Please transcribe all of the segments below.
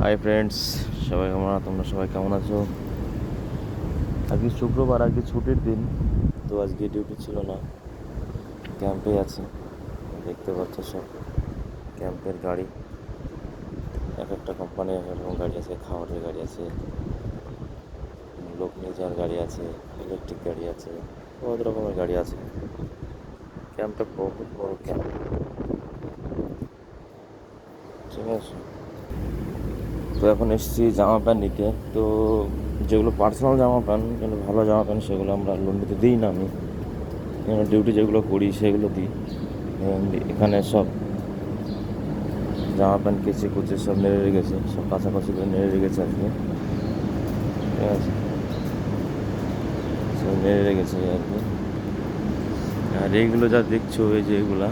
Hi friends সবাই কেমন তোমরা সবাই কেমন আছো? আজকে শুক্রবার, আজকে ছুটির দিন, তো আজকে ডিউটি ছিল না। ক্যাম্পে আছি, দেখতে পাচ্ছ সব। ক্যাম্পের গাড়ি, এক একটা কোম্পানি এক রকম গাড়ি আছে, খাবারের গাড়ি আছে, লোক নিয়ে যাওয়ার গাড়ি আছে ইলেকট্রিক গাড়ি আছে, বহুত রকমের গাড়ি আছে। ক্যাম্পটা বহুত বড় ক্যাম্প ঠিক আছে। তো এখন এসেছি জামা প্যান্ট নিতে। তো যেগুলো পার্সোনাল জামা প্যান্ট, কিন্তু ভালো জামা প্যান্ট, সেগুলো আমরা লোন লন্ডিতে দিই না আমি। ডিউটি যেগুলো করি, সেগুলো দিই। এখানে সব জামা প্যান্ট কেচে কুচে সব নেড়ে রেখেছে সব কাছাকাছি করে নেড়ে রেখেছে আর কি ঠিক আছে? সব নেড়ে রেখেছে আর কি আর এইগুলো যা দেখছ, এই যে এগুলা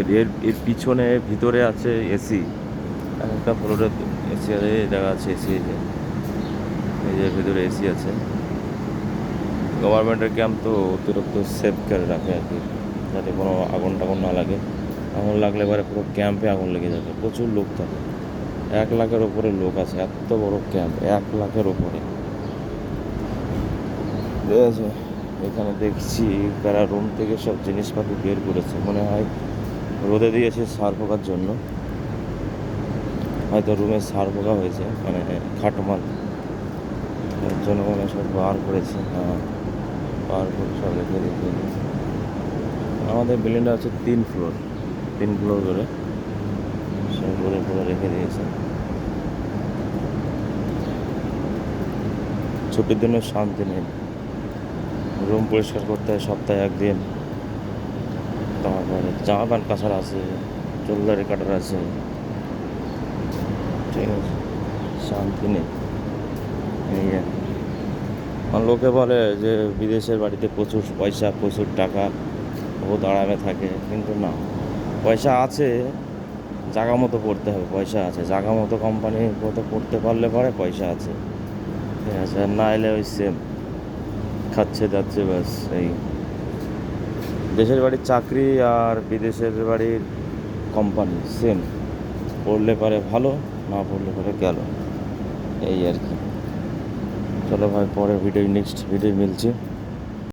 এর এর পিছনে, ভিতরে আছে এসি। একটা ফ্লোরে এসি আছে দেখা আছে এসি এই যে ভিতরে এসি আছে। গভর্নমেন্টের ক্যাম্প তো অতিরিক্ত সেফ করে রাখে আর কি, যাতে কোনো আগুন টাগুন না লাগে। আগুন লাগলে এবারে পুরো ক্যাম্পে আগুন লেগে যাবে, প্রচুর লোক থাকে। এক লাখের ওপরে লোক আছে, এত বড় ক্যাম্প এক লাখের ওপরে ঠিক আছে, এখানে দেখছি তারা রুম থেকে সব জিনিসপাতি বের করেছে, মনে হয় রোদে দিয়েছে সার পোকার জন্য। হয়তো রুমে সার পোকা হয়েছে মানে খাটমাল এর জন্য সব বার করেছে হ্যাঁ। বার করে সব রেখে রেখে আমাদের বিল্ডিংটা হচ্ছে তিন ফ্লোর তিন ফ্লোর করে। সব করে করে রেখে দিয়েছে। ছুটির দিনে শান্তি নেই। রুম পরিষ্কার করতে হয় সপ্তাহে একদিন। তারপরে জামা প্যান্ট কাছার আছে, চুলদারি কাটার আছে। ঠিক আছে। শান্তি নেই। এই লোকে বলে যে বিদেশের বাড়িতে প্রচুর পয়সা, প্রচুর টাকা, বহুত আরামে থাকে, কিন্তু না। পয়সা আছে, জাগা মতো পড়তে হবে, পয়সা আছে। জাগা মতো কোম্পানির মতো পড়তে পারলে পরে পয়সা আছে। ঠিক আছে না এলে ওই সেম খাচ্ছে, যাচ্ছে, ব্যাস, এই। দেশের বাড়ির চাকরি আর বিদেশের বাড়ির কোম্পানি সেম পড়লে পারে ভালো। না পড়লে পরে গেল। এই আর কি। চলো ভাই পরে ভিডিও নেক্সট ভিডিও মিলছে।